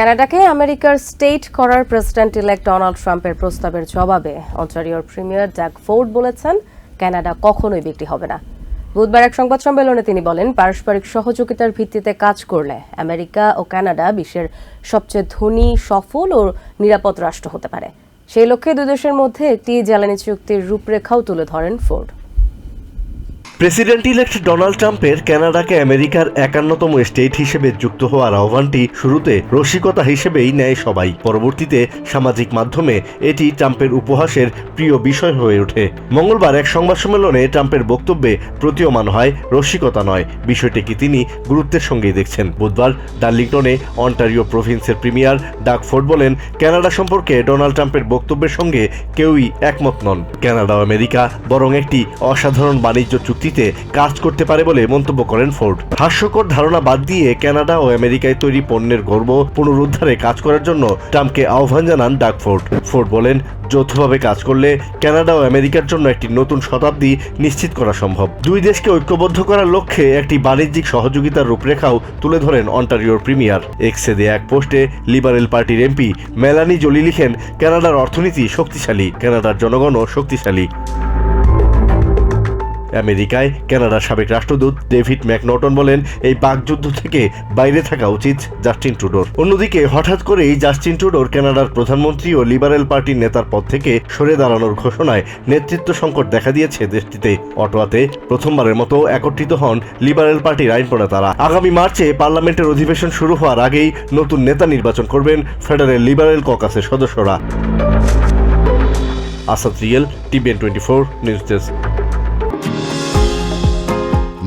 কানাডাকে আমেরিকার স্টেট করার president elect Donald ট্রাম্পের প্রস্তাবের জবাবে অন্টারিওর প্রিমিয়ার ড্যাগ ফোর্ড বলেছেন, কানাডা কখনোই বিক্রি হবে না। বুধবার এক সংবাদ সম্মেলনে তিনি বলেন, পারস্পরিক সহযোগিতার ভিত্তিতে কাজ করলে আমেরিকা ও কানাডা বিশ্বের সবচেয়ে ধনী, সফল ও নিরাপদ রাষ্ট্র হতে পারে। সেই লক্ষ্যে দুই দেশের মধ্যে একটি জ্বালানি চুক্তির রূপরেখাও তুলে ধরেন ফোর্ড। প্রেসিডেন্ট ইলেক্ট ডোনাল্ড ট্রাম্পের কানাডাকে আমেরিকার একান্নতম স্টেট হিসেবে যুক্ত হওয়ার আহ্বানটি শুরুতে রসিকতা হিসেবেই নেয় সবাই। পরবর্তীতে সামাজিক মাধ্যমে এটি ট্রাম্পের উপহাসের প্রিয় বিষয় হয়ে ওঠে। মঙ্গলবার এক সংবাদ সম্মেলনে ট্রাম্পের বক্তব্যে প্রতীয়মান হয়, রসিকতা নয়। বিষয়টিকে তিনি গুরুত্বের সঙ্গেই দেখছেন। বুধবার ডার্লিংটনে অন্টারিও প্রভিন্সের প্রিমিয়ার ডাক ফোর্ড বলেন, কানাডা সম্পর্কে ডোনাল্ড ট্রাম্পের বক্তব্যের সঙ্গে কেউই একমত নন। কানাডা আমেরিকা বরং একটি অসাধারণ বাণিজ্য চুক্তিতে কাজ করতে পারে বলে মন্তব্য করেন ফোর্ড। হাস্যকর ধারণা বাদ দিয়ে কানাডা ও আমেরিকায় তৈরি পণ্যের গর্ব পুনরুদ্ধারে কাজ করার জন্য ট্রাম্পকে আহ্বান জানান ডাক ফোর্ড। বলেন, যৌথভাবে কাজ করলে কানাডা ও আমেরিকার জন্য একটি নতুন শতাব্দী নিশ্চিত করা সম্ভব। দুই দেশকে ঐক্যবদ্ধ করার লক্ষ্যে একটি বাণিজ্যিক সহযোগিতার রূপরেখাও তুলে ধরেন অন্টারিওর প্রিমিয়ার। এক্সে দেয়া এক পোস্টে লিবারেল পার্টির এমপি মেলানি জলি লিখেন, কানাডার অর্থনীতি শক্তিশালী, কানাডার জনগণও শক্তিশালী। আমেরিকায় কানাডার সাবেক রাষ্ট্রদূত ডেভিড ম্যাকনটন বলেন, এই বাকযুদ্ধ থেকে বাইরে থাকা উচিত জাস্টিন ট্রুডোর। অন্যদিকে, হঠাৎ করেই জাস্টিন ট্রুডোর কানাডার প্রধানমন্ত্রী ও লিবারেল পার্টির নেতার পদ থেকে সরে দাঁড়ানোর ঘোষণায় নেতৃত্ব সংকট দেখা দিয়েছে দেশটিতে। অটোয়াতে প্রথমবারের মতো একত্রিত হন লিবারেল পার্টির আইন প্রণেতারা আগামী মার্চে পার্লামেন্টের অধিবেশন শুরু হওয়ার আগেই নতুন নেতা নির্বাচন করবেন ফেডারেল লিবারেল ককাসের সদস্যরা। Asad real, TVN twenty four news desk.